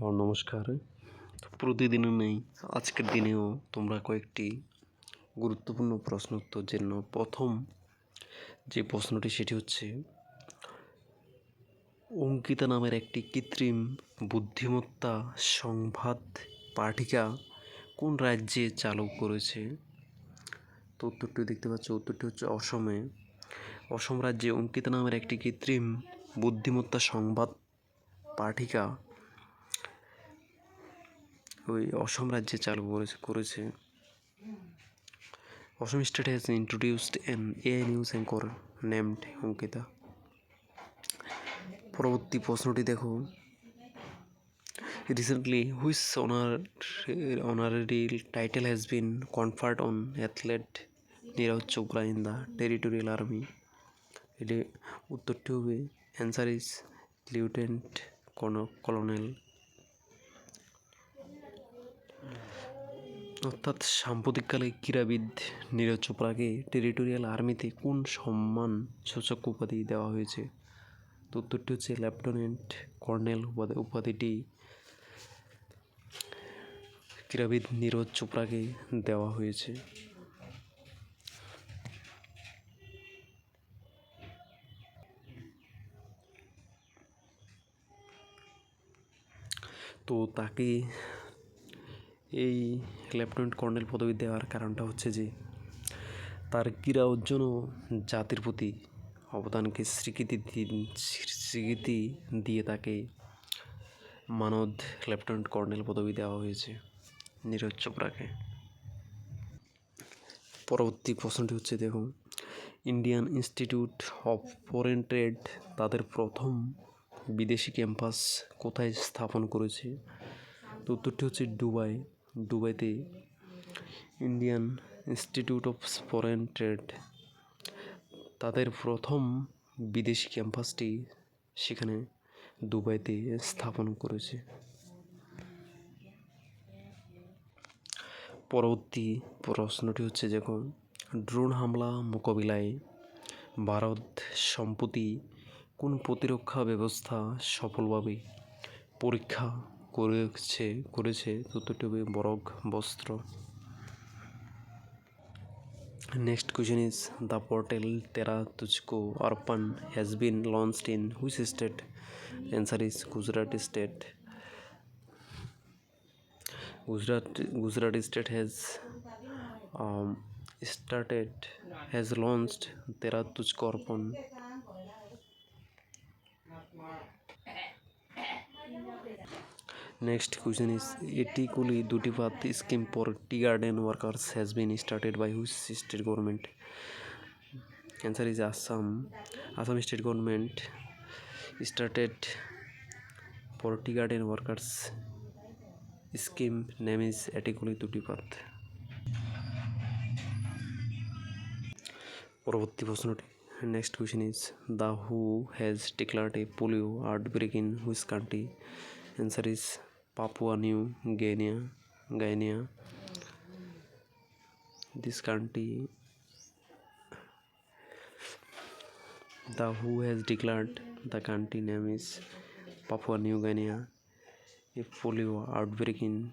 ও নমস্কার। প্রতিদিনও নেই, আজকের দিনেও তোমরা কয়েকটি গুরুত্বপূর্ণ প্রশ্ন উত্তর জন্য প্রথম যে প্রশ্নটি, সেটি হচ্ছে, অঙ্কিতা নামের একটি কৃত্রিম বুদ্ধিমত্তা সংবাদ পাঠিকা কোন রাজ্যে চালু করেছে? তো উত্তরটি দেখতে পাচ্ছ, উত্তরটি হচ্ছে অসমে। অসম রাজ্যে অঙ্কিতা নামের একটি কৃত্রিম বুদ্ধিমত্তা সংবাদ পাঠিকা ওই অসম রাজ্যে চালু করেছে করেছে। Assam state has introduced an AI news anchor named Ankita. পরবর্তী প্রশ্নটি দেখো। Recently which honour honorary title has been conferred on athlete Neeraj Chopra in the territorial army এটি উত্তরটি হবে অ্যান্সার ইজ লিউটেন্ট কলোনেল অর্থাৎ সাম্প্রতিককালে ক্রীড়াবিদ নীরজ চোপড়াকে টেরিটোরিয়াল আর্মিতে কোন সম্মান সূচক উপাধি দেওয়া হয়েছে? তো উত্তরটি হচ্ছে লেফটেন্যান্ট কর্নেল উপাধি উপাধিটি ক্রীড়াবিদ নীরজ চোপড়াকে দেওয়া হয়েছে। তো তাকে এই লেফটেন্যান্ট কর্নেল পদবি দেওয়ার কারণটা হচ্ছে যে, তার ক্রীড়া অর্জন ও জাতির প্রতি অবদানকে স্বীকৃতি স্বীকৃতি দিয়ে তাকে মানদ লেফটেন্যান্ট কর্নেল পদবি দেওয়া হয়েছে নীরজ চোপড়াকে। পরবর্তী প্রশ্নটি হচ্ছে, দেখুন, Indian institute of foreign trade তাদের প্রথম বিদেশি ক্যাম্পাস কোথায় স্থাপন করেছে? উত্তরটি হচ্ছে দুবাই। দুবাইতে Indian institute of foreign trade. তাদের প্রথম বিদেশি ক্যাম্পাসটি সেখানে দুবাইতে স্থাপন করেছে। পরবর্তী প্রশ্নটি হচ্ছে যখন ড্রোন হামলা মোকাবিলায় ভারত সম্প্রতি কোন প্রতিরক্ষা ব্যবস্থা সফলভাবে পরীক্ষা করেছে করেছে ততটুকু বরক বস্ত্র। Next question is the portal Tera Tujko Arpan has been launch in which state answer is Gujarat state Gujarat Gujarat state has started has launched Tera Tujko Arpan Next question is এটি কুলি দুটি পাত scheme for tea garden workers has been started by which state government answer is Assam Assam state government started for tea garden workers scheme name is এটিকুলি দুটি পাত পরবর্তী প্রশ্নটি। Next question is the who has declared a polio outbreak in which country answer is Papua New Guinea, Guinea. This country, the WHO has declared the country name is Papua New Guinea. A polio outbreak in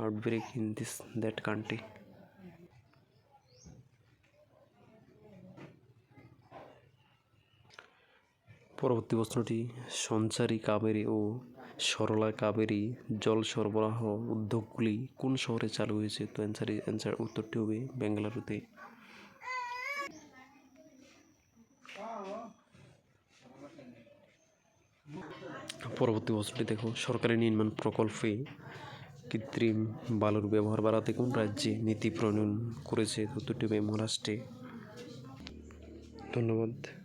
outbreak in this that country. পরবর্তী প্রশ্নটি সঞ্চারী কাবেরী ও সরলা, কাবেরী, জল সরবরাহ উদ্যোগগুলি কোন শহরে চালু হয়েছে? তো অ্যান্সার অ্যান্সার উত্তরটি হবে বেঙ্গালুরুতে। পরবর্তী প্রশ্নটি দেখো, সরকারি নির্মাণ প্রকল্পে কৃত্রিম বালুর ব্যবহার বাড়াতে কোন রাজ্যে নীতি প্রণয়ন করেছে? উত্তরটি হবে মহারাষ্ট্রে। ধন্যবাদ।